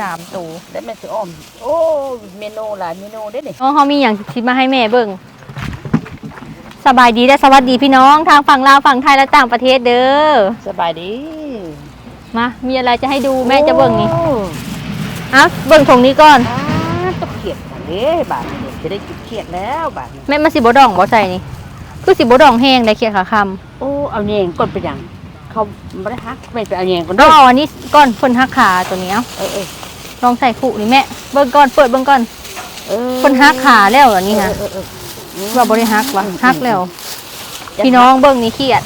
สามตัวแล้วแม่สิอ้อม โอ้เมนูหลายเมนูเด้นี่น้องเขามีอย่างคิดมาให้แม่เบิ่งสบายดีและสวัสดีพี่น้องทางฝั่งลาวฝั่งไทยและต่างประเทศเด้อสบายดีมา มีอะไรจะให้ดูแม่จะเบิ่งนี่โอ้อะเบิ่งถงนี้ก่อนอ่าต้องเขียดกันเด้บาทนี้จะได้กินเขียดแล้วบาทนี้แม่มาสิบ่ดองบ่ใส่นี่คือสิบ่ดองแห้งได้เขียดขาคำโอ้เอาแยงก่อนไปยังเขาไม่ได้ฮักไม่ไปเอาแยงก่อนต้เด้องอเอาอันนี้ก่อนเพิ่นหักขาตัวนี้เอาเออเออ ลองใส่ขู่นี่แม่เบิ่งก่อนเปิดเบิ่งก่อนเออเพิ่นหักขาแล้วอันนี้นะเออเออเออว่าบ่ได้หักว่ะอืมหักแล้วจะพี่น้องเบิ่งนี่เขียด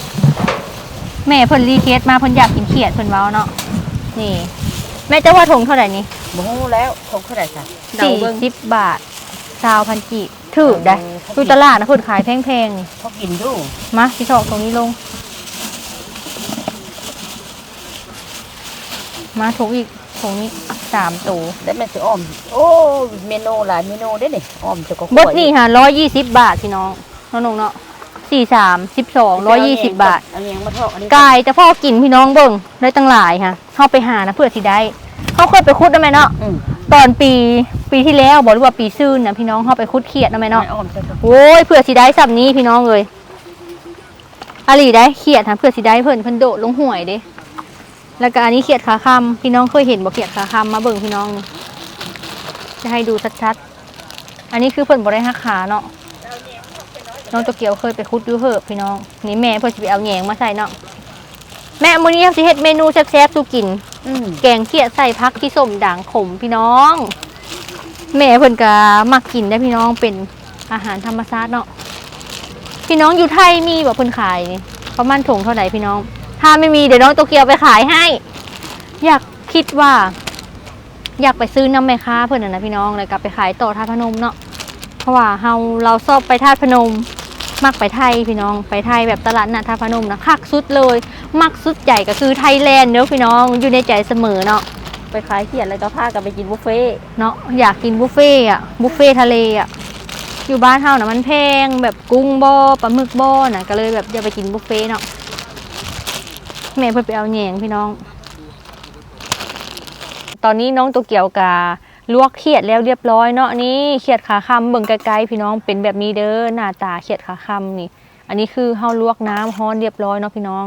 แม่เพิ่นรีเควสต์มาเพิ่นอยากกินเขียดเพิ่นเว้าเนาะนี่ แม่จะว่าถงเท่าไหร่นี่โมโหแล้วคงเท่าไหร่ค่ะสี่สิบบาทซาวพันกีบถือได้เออเขาดูตลาดนะเพิ่นขายแพงๆนี่เขากินอยู่มาพี่ชอกตรงนี้ลง มาถงอีกถงนี้ สามตัวแล้วแม่สิอ้อม โอ้เมนูหลายเมนูเด้นี่อ้อมจะก็บดนี่ค่ะร้อยยี่สิบบาทพี่น้องน้องนงเนาะสี่สามสิบสองร้อยยี่สิบบาทเอาแยงมาทอดอันนี้กายแต่พ่อกินพี่น้องเบิ่งได้ตั้งหลายค่ะเข้าไปหานะเพื่อสิได้เขาเคยไปคุดได้ไหมเนาะอืมตอนปีปีที่แล้วบอกหรือว่าปีซื่นนะพี่น้องเขาไปคุดเขียดได้ไหมเนาะไม่อ้อมจะก็โอ้ยเพื่อสิได้สับนี้พี่น้องเลยอาลีได้เขียดค่ะเพื่อสิได้เพิ่นเพิ่นโดดลงห่วยเด้ แล้วก็อันนี้เขียดขาคำพี่น้องเคยเห็นบ่เขียดขาคำมาเบิ่งพี่น้องนี่จะให้ดูชัดๆ อันนี้คือเพิ่นบ่ได้หักขาเนาะน้องตัวเกียวเคยไปคุดดูเหอะพี่น้อง นี่แม่เพิ่นสิไปเอาแหยงมาใส่เนาะแม่มื้อนี้สิเฮ็ดเมนูแซ่บๆสู่กินอืมแกงเขียดใส่พักที่ส้มด่างขมพี่น้อง แม่เพิ่นก็มักกินได้พี่น้องเป็นอาหารธรรมชาติเนาะพี่น้องอยู่ไทยมีแบบเพิ่นขายนี่ประมาณถุงเท่าไหร่พี่น้อง ถ้าไม่มีเดี๋ยวน้องโตเกียวไปขายให้ อยากคิดว่า อยากไปซื้อน้ำแม่ค้าเพิ่นน่ะนะพี่น้องแล้วกลับไปขายต่อท่าพนมเนาะเพราะว่าเฮาเราชอบไปท่าพนม มักไปไทยพี่น้อง ไปไทยแบบตลาดนัดท่าพนมนะคักสุดเลย มักสุดใหญ่ก็คือไทยแลนด์เด้อพี่น้องอยู่ในใจเสมอเนาะไปขายเขียดแล้วก็พากันไปกินบุฟเฟ่เนาะอยากกินบุฟเฟ่อะบุฟเฟ่ทะเลอะอยู่บ้านเฮานะมันแพงแบบกุ้งบ่ปลาหมึกบ่น่ะก็เลยแบบอย่าไปกินบุฟเฟ่เนาะ แม่เพิ่นไปเอาแหยงพี่น้อง ตอนนี้น้องตัวเกี่ยวกาลวกเขียดแล้วเรียบร้อยเนาะนี่เขียดขาคำเบิ่งไกลๆพี่น้องเป็นแบบนี้เด้อหน้าตาเขียดขาคำนี่ อันนี้คือเฮาลวกน้ำฮ้อนเรียบร้อยเนาะพี่น้อง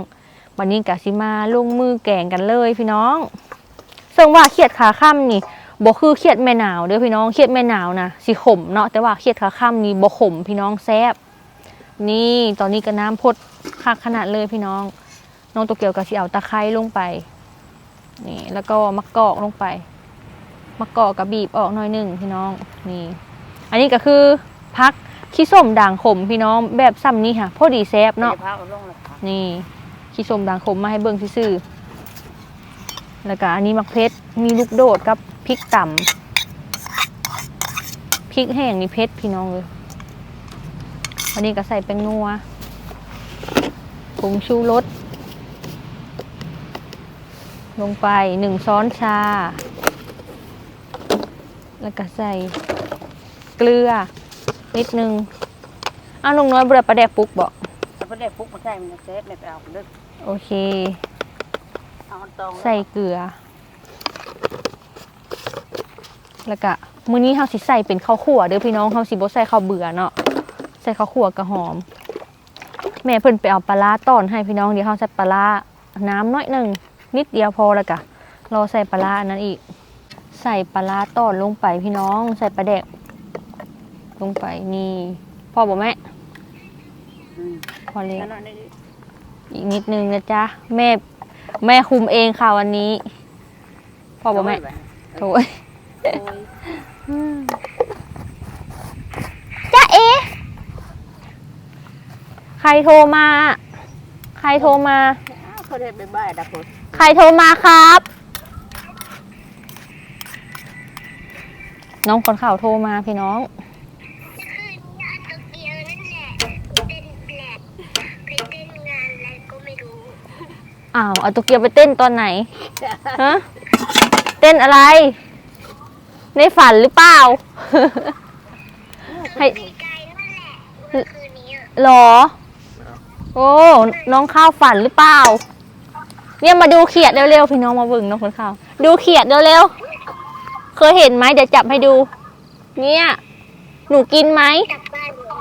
วันนี้กะสิมาลงมือแกงกันเลยพี่น้องซึ่งว่าเขียดขาค่ำนี่บ่คือเขียดแม่หนาวเด้อพี่น้องเขียดแม่หนาวนะสิขมเนาะแต่ว่าเขียดขาค่ำนี่บ่ขมพี่น้องแซ่บนี่ตอนนี้ก็น้ำพดคักขนาดเลยพี่น้อง น้องตัวเกียวก็สิเอาตะไคร้ลงไปนี่แล้วก็มะกอกลงไปมะกอกกับบีบออกหน่อยหนึ่งพี่น้องนี่ อันนี้ก็คือพักขี้ส้มด่างขมพี่น้องแบบซ้ำนี้ค่ะพอดีแซ่บเนาะดี๋ยวพาเอาลงเลยค่ะนี่ขี้ส้มด่างขมมาให้เบิ่งซื่อๆแล้วก็อันนี้มักเพชรมีลูกโดดกับพริกต่ำพริกแห้งนี่เพชรพี่น้องเลยอันนี้ก็ใส่แป้งนัวผงชูรส ลงไปหนึ่งช้อนชา แล้วก็ใส่เกลือ นิดนึงอ้าวลุงน้อยเบื่อประแดกปุ๊กบอกแล้วก็ได้ปุ๊กมาใส่มันจะเซฟไม่ไปเอาเด้อโอเคเอาอันตองใส่เกลือ แล้วก็มื้อนี้เฮาสิใส่เป็นข้าวขั่วเด้อพี่น้องเฮาสิบ่ใส่ข้าวเบื่อเนาะใส่ข้าวขั่วกระหอม แม่เพิ่นไปเอาปลาร้าต้อนให้พี่น้องเดี๋ยวเฮาใส่ปลาร้าน้ำน้อยหนึง นิดเดียวพอแล้วก็รอใส่ปลาร้าอันนั้นอีก ใส่ปลาร้าต้อนลงไปพี่น้องใส่ปลาแดกลงไปนี่พอบ่แม่อืมพอเลยแล้วนั่นนี่อีกนิดนึงนะจ๊ะแม่แม่คุมเองค่ะวันนี้พ่อบอกแม่โถยโอ้ยจ๊ะเอ๋ใครโทรมา ใครโทรมาอ้าวเขาได้ไปบ้านดักคน ใครโทรมาครับ น้องคนข่าวโทรมาพี่น้อง คืนยาตัวเดียวนั่นแหละเป็นแหลกไปเต้นงานอะไรก็ไม่รู้อ้าวเอาตุกเกียวไปเต้นตอนไหนฮะเต้นอะไร ในฝันหรือเปล่า ให้ไกลๆนั่นแหละเมื่อคืนนี้อะหรอ โอ้ น้องข้าวฝันหรือเปล่า เนี่ยมาดูเขียดเร็วๆพี่น้องมาเบิ่งน้องคนข้าวดูเขียดเร็วเคยเห็นไหมเดี๋ยวจับให้ดู เนี่ย หนูกินไหมกลับบ้านเหรอ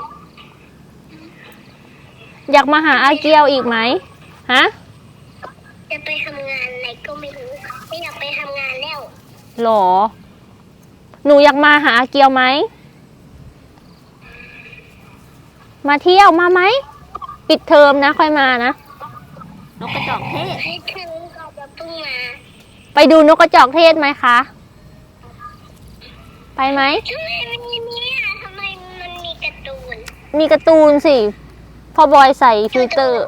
อยากมาหาอาเกียวอีกไหมฮะจะไปทำงานอะไรก็ไม่รู้ไม่อยากไปทำงานแล้วหรอ หนูอยากมาหาอาเกียวไหมมาเที่ยวมาไหมปิดเทอมนะค่อยมานะ นกกระจอกเทศ ให้ถึงก็จะเพิ่งมาไปดูนกกระจอกเทศไหมคะ ไปไหม ทำไมมันมีเนี่ยทำไมมันมีการ์ตูนมีการ์ตูนสิพ่อบอยใส่ฟิลเตอร์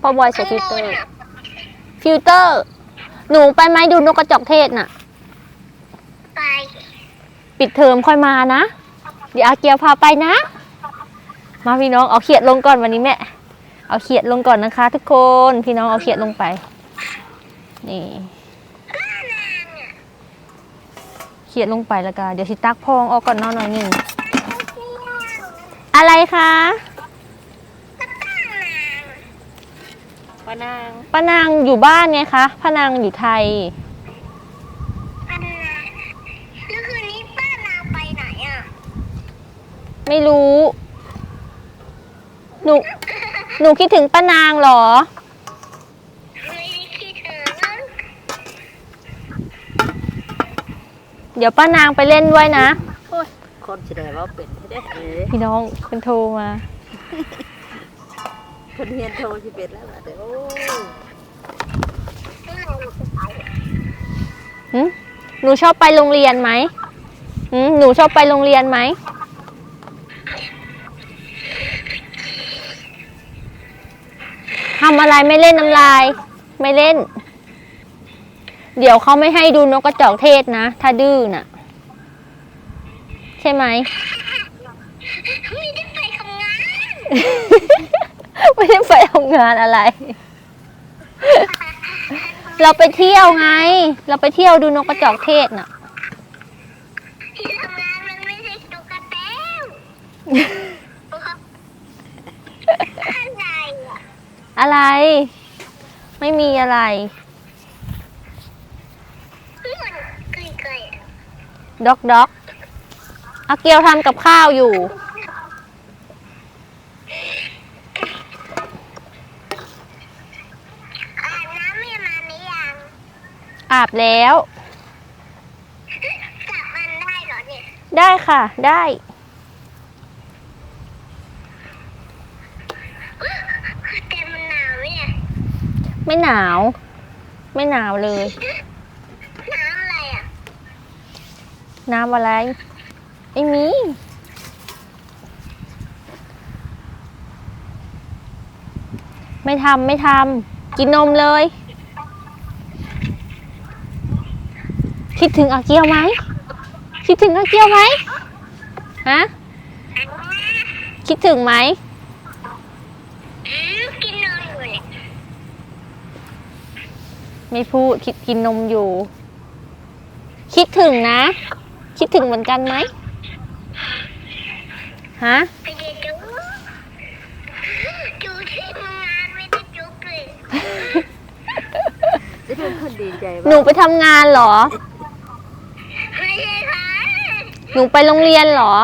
พ่อบอยใส่ฟิลเตอร์ ข้างบนอะฟิลเตอร์ หนูไปไหมดูนกกระจอกเทศน่ะ ไปปิดเทอมค่อยมานะ เดี๋ยวอาเกียวพาไปนะ มาพี่น้องเอาเขียดลงก่อนวันนี้แม่ เอาเขียดลงก่อนนะคะ ทุกคนพี่น้องเอาเขียดลงไป นี่บ้านางอะเขียดลงไปแล้วก็เดี๋ยวสิตักพองออกก่อนเนอนหน่อยหนึ่งเขาเที่ยวอะไรคะก็บ้านางปานางป้านางอยู่บ้านไงคะป้านางอยู่ไทยบ้านางแล้วคืนนี้ป้านางไปไหนอะไม่รู้หนู หนูคิดถึงป้านางเหรอ ไม่ได้คิดถึงเดี๋ยวป้านางไปเล่นด้วยนะ คนแสดงว่าเป็นให้ได้เออพี่น้องเป็นโทรมา คนเฮียนโทรสิเป็นแล้วล่ะเดี๋ยวโอ้เมื่อไหร่เราจะไปหึหนูชอบไปโรงเรียนไหมหึหนูชอบไปโรงเรียนไหม ทำอะไรไม่เล่นน้ำลาย ไม่เล่น เดี๋ยวเขาไม่ให้ดูนกกระจอกเทศนะ ถ้าดื้อน่ะ ใช่ไหมไม่ได้ไปทำงานไม่ได้ไปทำงานอะไร เราไปเที่ยวไง เราไปเที่ยวดูนกกระจอกเทศน่ะที่ทำงานมันไม่ใช่ตุ๊กตาอะไรอะ อะไร ไม่มีอะไรมันเกยๆอะด็อกด็อกอาเกียวทำกับข้าวอยู่ อาบน้ำไม่มาหรือยังอาบแล้ว จับมันได้เหรอเนี่ย ได้ค่ะ ได้ แต่มันหนาวไหมเนี่ย ไม่หนาว ไม่หนาวเลย น้ำอะไรอะ น้ำอะไร ไม่มี ไม่ทำไม่ทำกินนมเลย คิดถึงอาเกียวไหม คิดถึงอาเกียวไหมฮะ คิดถึงไหมอืมกินนมอยู่เนี่ย ไม่พูดคิดกินนมอยู่ คิดถึงนะ คิดถึงเหมือนกันไหมฮะไปเดี๋ยวดูดูที่ทำงานไม่ได้จุกเลยจะเป็นคนดีใจหนูว่าไปทำงานเหรอ ไม่ใช่ค่ะหนูไปโรงเรียนเหรอ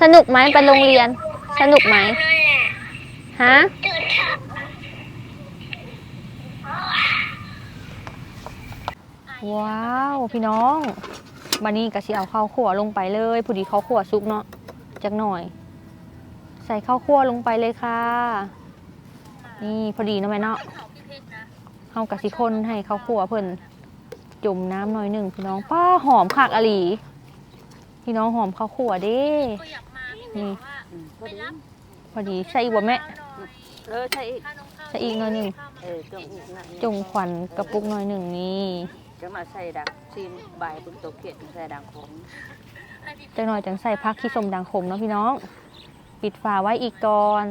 สนุกไหมไปโรงเรียน สนุกไหมฮะ จุดทับ ว้าวพี่น้องบันนี้กะสิเอาข้าวขั่วลงไปเลยพอดีข้าวขั่วซุกเนาะจักหน่อย ใส่ข้าวขั่วลงไปเลยค่ะ นี่พอดีเนาะแม่เนาะเอากะสิคนให้ข้าวขั่วเพิ่นจุ่มน้ำหน่อยหนึ่งพี่น้องป้าหอมคักอะหลีพี่น้องหอมข้าวขั่วเด้นี่อืมพอดีพอดีใส่อีกบ่แม่เออใช่อีกใส่อีกหน่อยหนึ่งเออจงอีกนะจงขวัญกระปุกหน่อยหนึ่งนี่ จะมาใส่ดังซีนใบบุญโตเกียรติใส่ดังผมจังหน่อยจังใส่พักขี้สมดังขมเนาะพี่น้อง ปิดฝาไว้อีกก่อน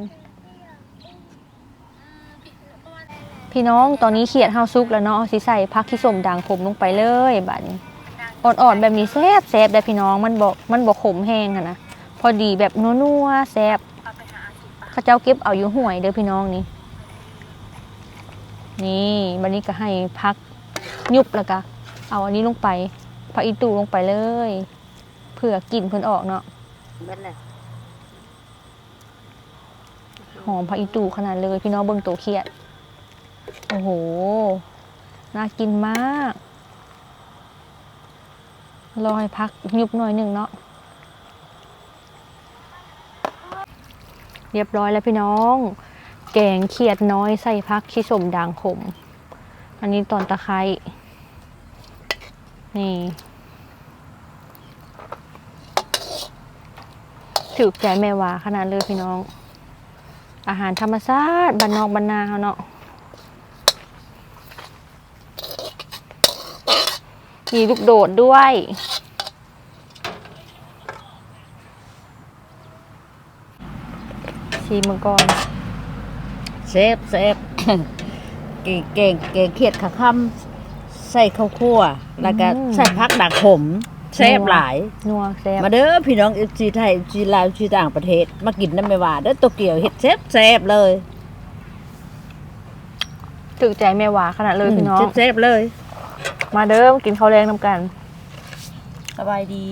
พี่น้องตอนนี้เขียดเฮาซุกแล้วเนาะสิใส่พักขี้สมดังขมลงไปเลยบัดนี้อ่อนๆแบบนี้แซ่บแซ่บได้พี่น้องมันบอกมันบอกขมแห้งอะนะพอดีแบบนัวๆแซ่บข้าเจ้าเก็บเอาอยู่ห่วยเด้อพี่น้องนี่นี่บัดนี้ก็ให้พัก ยุบแล้วก็เอาอันนี้ลงไปผักอีตูลงไปเลยเพื่อกลิ่นเพิ่นออกเนาะเบิดเลยหอมผักอีตูขนาดเลยพี่น้องเบิ่งตัวเขียด โอ้โห น่ากินมาก รอให้พักยุบหน่อยหนึ่งเนาะเรียบร้อยแล้วพี่น้อง แกงเขียดน้อยใส่พักขี้สมด่างขม อันนี้ตอนตะไคร้นี่ ถือใจแม่วาขนาดเลยพี่น้อง อาหารธรรมชาติบ้านนอกบ้านนาเขาเนาะมีลูกโดดด้วยชีมังกรเซฟเซฟ เก่งเก่งเก่งเครียดขาค่ำใส่ข้าวคั่ว แล้วก็อืมใส่พักดักขมเซฟหลาย นัวแซ่บมาเด้อพี่น้องเอฟซีไทยเอฟซีลาวเอฟซีต่างประเทศ มากินน้ำไม่ว่าเด้อโตเกียวเฮ็ดเซฟเซฟเลยถึกใจแม่วาขนาดเลยพี่น้องเซฟเซฟเลย มาเด้อมากินข้าวแรงน้ำกัน สบายดี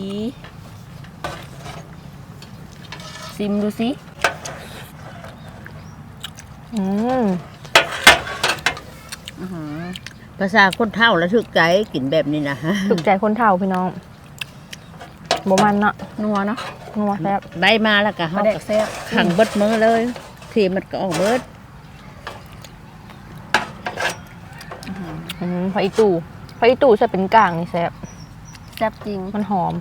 ซิมดูสิ อืม ภาษาคนเท่าแล้วถึกใจกินแบบนี้นะถึกใจคนเฒ่าพี่น้องบ่มันเนาะนัวเนาะนัวแซ่บได้มาแล้วก็เฮามาแดกก็แซ่บขังเบิดมือเลยทีมันก็ออกเบิดอืมพออีตู่พออีตู่จะเป็นกลางนี่แซ่บแซ่บจริงมันหอม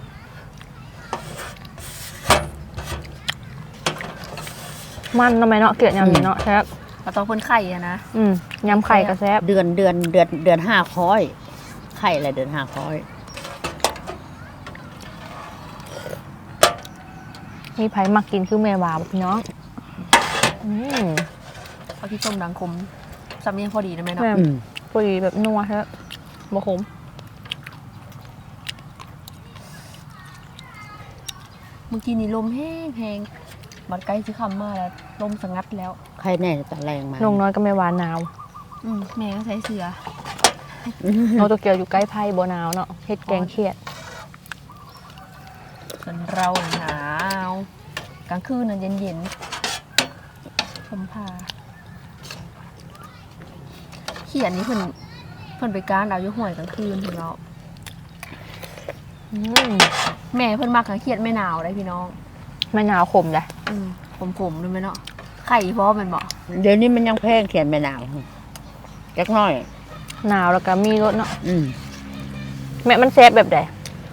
มันทำไมเนาะเกลียดยำนี้เนาะแซ่บ เราต้องเพิ่นไข่อะนะ อืมยำไข่ก็แซ่บเดือนเดือนเดือนเดือนห้าค้อย ไข่อะไรเดือนห้าค้อย มีไผมักกินคือแม่วาบ่พี่น้องอืมเอาที่ส้มดังคมสำเนียงพอดีนะแม่เนาะแม่อืมพอดีแบบนัวแซ่บบ่ขมเมื่อกี้นี่ลมแห้งแห้ง มันใกล้สิคำมาแล้วลมสงัดแล้วไข่แน่ตะแรงมาลงน้อยก็ไม่หวานหนาวอืมแม่ก็ใช้เสือโนโตเกียวอยู่ใกล้ไพ่บ่หนาวเนาะเฮ็ดแกงเครียดส่วนเราหนาวกลางคืนน่ะเย็นเย็นๆผมพาเขียนนี้เพิ่นเพิ่นไปการเอาอยู่ห้วยกลางคืนพี่น้องอืมแม่เพิ่นมักกลางเขียดไม่หนาวได้พี่น้อง ไม่หนาวขมเลย อืมขมๆด้วยไหมเนาะไข่พร้อมแมันบอกเดี๋ยวนี้มันยังแพงเขียนไม่หนาวจักหน่อย หนาวแล้วก็มีรสเนาะอืมแม่มันแซ่บแบบใด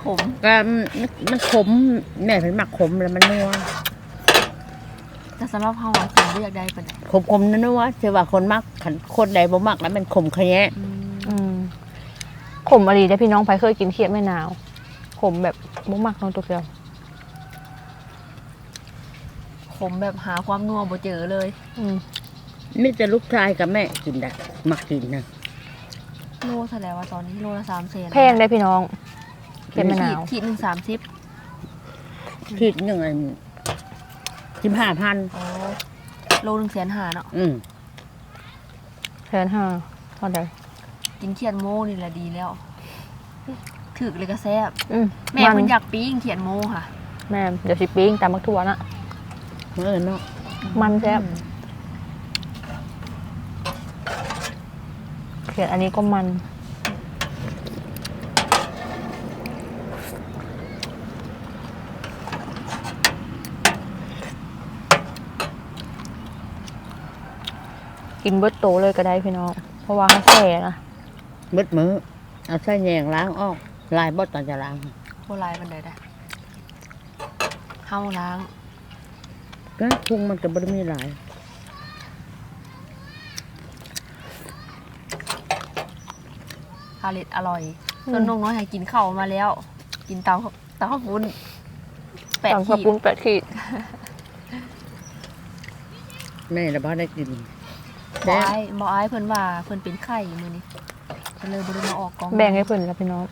ขมก็มันมันขมแม่เป็นหมักขมแล้วมันนัวแต่สำหรับเฮาอะกินบ่อยากได้ปานใดขมขมๆนัวๆเชื่อว่าคนมักขันคนใดบ่มักแล้วมันขมขะแยะอืมอืมขมอะไรได้อพี่น้องไผเคยกินเครียดไม่หนาว ขมแบบบ่มักโนโตเกียว ขมแบบหาความนัวบ่เจอเลย อืมมีแต่ลูกชายกับแม่กินได้มักกินนะโลเท่าไหร่วะตอนนี้โลละสามเซนแพงได้อพี่น้องเครียดไม่หนาวขีดหนึ่งสามสิบคิดหนึ่งอันสิบห้าพันอ๋อโลหนึ่งแสนหาเนาะอืมแสนห้าเท่าใดกินเขียนโมนี่แหละดีแล้วถึกเลยก็แซ่บอืมแม่มันเพิ่นอยากปิ้งเขียนโมค่ะ แม่เดี๋ยวสิปิ้งตามมักทั่วนะ เออเนาะมันแซ่บอืเครียดอันนี้ก็มัน กินเบิดโตเลยก็ได้พี่น้อง เพราะว่าเขาแช่นะมืดมือเอาใส่แยงล้างออกลายบดตอนจะล้างโบราณมันได้ได้เฮาล้าง ก็พุงมันก็บ่ได้มีหลายคาเล็ดอร่อยส่วนนงน้อยให้กินข้าวมาแล้ว กินเตาเตาข้าวปุ้นแปดต่างกระขีดปุ้นแปดขีดแม่ละบ่ได้กินบอไอ้บอไอ้เพิ่นว่าเพิ่นเป็นไข่มื้อนี้เพิ่นเลยบ่ได้มาออกกองแบ่งให้เพื่อนแล้วพี่น้อง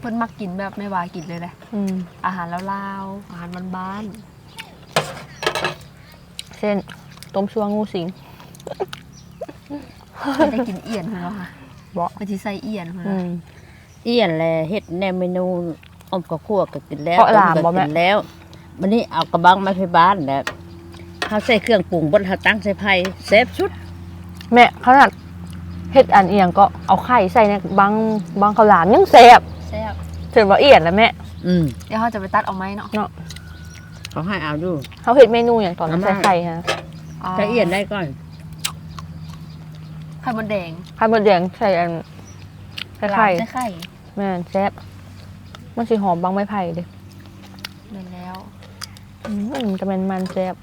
เพิ่นมักกินแบบไม่ว่ากินเลยแหละ อืมอาหารลาวๆอาหารบ้าน เช่นต้มชัวงูสิงๆเพิ่นจะกินเอี่ยนเพิ่นว่าค่ะบ่ไปที่ใส่เอียนพุ่นอืน่ะมเอี้ยนแลเฮ็ดแนวเมนูอมกระคั่วก็กินแล้วเพราะหลามต้บ่ก็แม่ กินแล้ววันนี้เอากระบังมาที่บ้านแล้วเฮาใส่เครื่องปรุงบนเฮาตั้งใส่ไผ่แซ่บสุดแม่ขนาดเฮ็ดอันเอียงก็เอาไข่ใส่ในบางบางข้าวหลามยังแซ่บแซ่บถือว่าเอียนแล้วแม่ อืมเดี๋ยวเขาจะไปตัดเอาไหมเนาะเขาให้เอาดูเขาเฮ็ดเมนูอย่างตอนนั้นเอาใส่มาไข่ฮะถ้าเอี้ยนได้ก่อนไข่มดแดงไข่มดแดงใส่อันใส่ไข่ใส่ไข่แม่นแซ่บมันสิหอมบางไม้ไผ่เด้เล่นแล้วอืมจะเป็นมันแซ่บ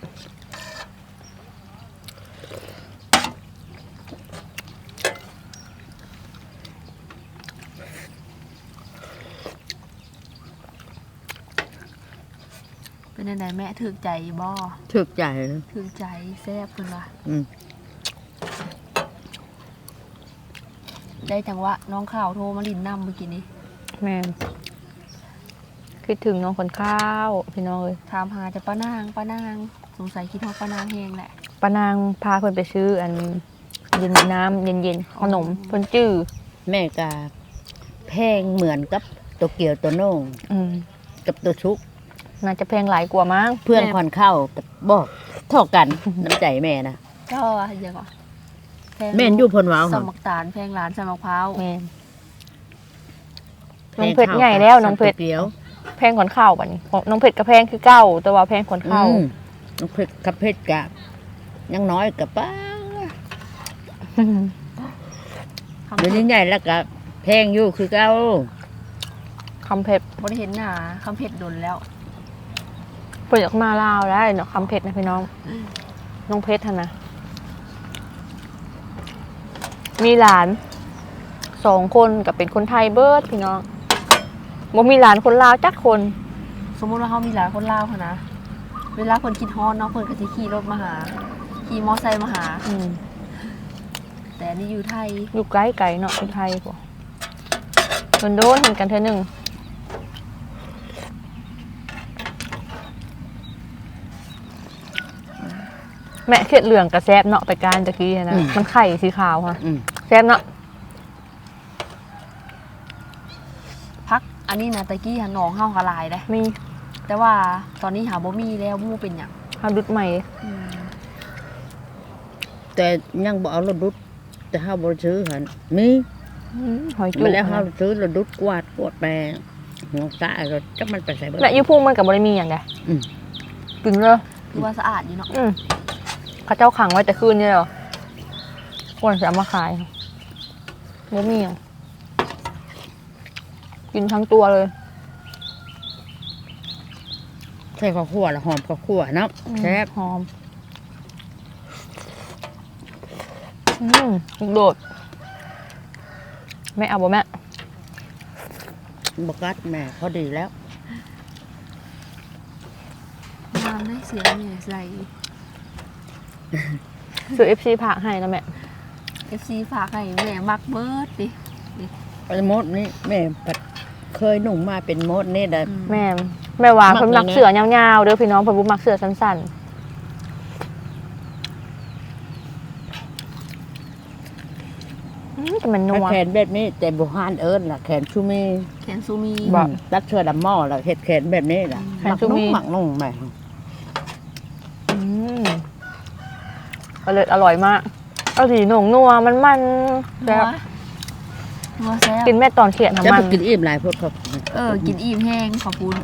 เป็นยังไงแม่ถึกใจบ่ถึกใจเลยถึกใจแซ่บเพิ่นว่าอืมได้จังหวะน้องข่าวโทรมาลินนำเมื่อกี้นี้แม่นคิดถึงน้องคนข้าวพี่น้องเอ้ยถามหาจะป้านางป้านางสงสัยคิดว่าป้านางแฮงแหละป้านางพาเพิ่นไปซื้ออันเย็นน้ำเย็นๆขนมเพิ่นจื้อแม่กาแพงเหมือนกับตัวเกียวตัวโน่งอืมกับตัวชุก น่าจะแพงหลายกว่ามั้งเพื่อนคอนเข้าก็บอกเท่ากันน้ำใจแม่นะก็ว่าเยอะกว่าแพงแม่นอยู่เพนว้าวสหั่นมักตาลแพงหลานใส่มะพร้าวแม่นน้องเพชรใหญ่แล้วน้องเพชรตัวเกียวแพงขอนข้าวบัดนี้ของน้องเพชรก็แพงคือเก้าแต่ว่าแพงขอนข้าวอืมน้องเพชรกับเพชรกะยังน้อยกับป้าคำเดี๋ยวเพนี้ชรใหญ่แล้วก็แพงอยู่คือเก้าคำเพชรบ่ได้เห็นหน้าคำเพชรโดนแล้ว เปิดออกมาลาวแล้วเนาะคำเพชรนะพี่น้อง น้องเพชรท่านนะมีหลานสองคนกับเป็นคนไทยเบิร์ดพี่น้องบ่มีหลานคนลาวจักคน สมมุติว่าเขามีหลานคนลาวค่ะนะ เวลาคนคิดฮอนเนาะเพิ่นก็สิขี่รถมาหา ขี่มอไซค์มาหา อืมแต่อันนี่อยู่ไทย อยู่ใกล้ไกลเนาะคนไทยพวกคนโดนเห็นกันเธอหนึ่ง แม่เขียดเหลืองกับแซบเนาะไปการตะกี้นะ มันไข่สีขาวค่ะอืม แซบเนาะพัก อันนี้นะตะกี้หาหนองเฮากะหลายเด้ มีแต่ว่าตอนนี้หาบ่มีแล้วบ่รู้เป็นหยังฮาดุดใหม่ อืมแต่ยังบ่เอารถดุดแต่ห้าบ่ซื้อหันมีอืมหอยจุมาแล้วกห้าซื้อรถดุดกวาดกวาดแปรหัวตารถจักมันไปใส่เบิดแม่อยูพุ่งมันกับบริมีอย่างใดอืม กินเลยคือว่าสะอาดอยู่เนาะอืมเขาเจ้าขังไว้แต่คืนนี่เหรอควรจะเอามาขายบ่มีอะกินทั้งตัวเลยใส่ข้าวคั่วละหอมข้าวคั่วเนาะแซ่บหอมอืมลูกโดดแม่เอาบ่แม่บกัดแม่พอดีแล้วงามได้เสียเนี่ยใส่ ซื้อเอฟซีผักให้แล้วแม่ FC ฝากให้แม่มักเบิดดิไปมดนี่แม่ผัดเคยหนุ่งมาเป็นมดนี่แหละอืมแม่ แม่ว่ามักเพิ่นมักเลยนะ เสือยาวๆเด้อพี่น้องเพิ่นบ่มักเสือสั้นๆอืมแต่มันนัถ้าว แขนแบบนี้แต่บุหานเอิญล่ะแขนชูมีแขนซูมีบ่อืมตัดเชือดำหม้อล่ะเห็ดแขนแบบนี้ล่ะแขนชูมี หมักนุ่งหมักนุ่งแม่อืม อร่อยอร่อยมากเอาสีหนงนัวมันมันนัแล้ววนัวแซ่บกินแม่ตอนเขียนจะน้ำมัไปนกินอิ่มหลายพวกเขาเออ กินอิ่มแห้งขอบคุณ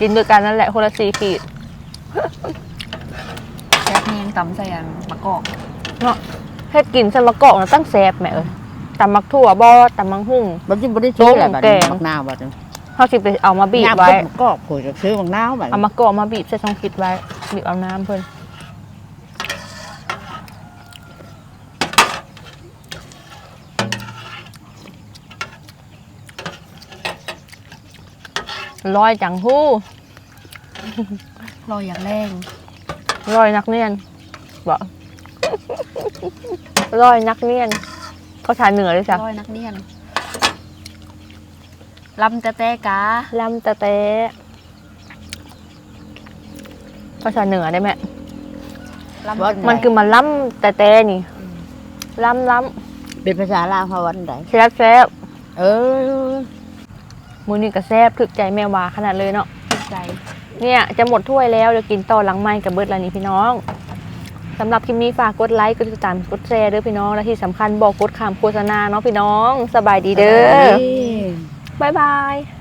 กินด้วยกันนั่นแหละคนละสี่ขีดแซ่บแห้งตำใส่อันมะกอกเนาะเฮ็ดกินสมะกอกนะตั้งแซบแม่เอ้ยตำมักถั่วบอตำมังหุ่ง บัดนี้บ่ได้ซื้ออะไรต้มบัดแกนี้งบักนาวบัดนี้เขาสิไปเอามาบีบไว้น้ำต้มก็ข่อยจะซื้อบักนาวบัดเอามากรอกมาบีบใส่ช่องคิดไว้บีบเอาน้ำเพิ่น ลอยจังหู้รออย่างแรงลอยนักเรียนบอกลอยนักเรียนเขาชายเหนือเลยจ้ะร้อยนักเรียนลำแต่แต่กาลำตะเตะภาษาเหนือได้ไหมลำแต่มันคือมันล้ำแต่แต่นี่ล้ำล้เป็นภาษาลาวเขาวันใดแซ่บแซ่บเออ มือนี้ก็แซ่บถึกใจแม่วาขนาดเลยเนาะใจ เนี่ยจะหมดถ้วยแล้วเดี๋ยวกินต่อหลังไม้กับเบิร์ดแล้วนี่พี่น้องสำหรับคลิปนี้ฝากกดไลค์กดติดตามกดแชร์เด้อพี่น้องและที่สำคัญบอกกดคำโฆษณาเนาะพี่น้อง สบายดีเด้อนี่บ๊ายบาย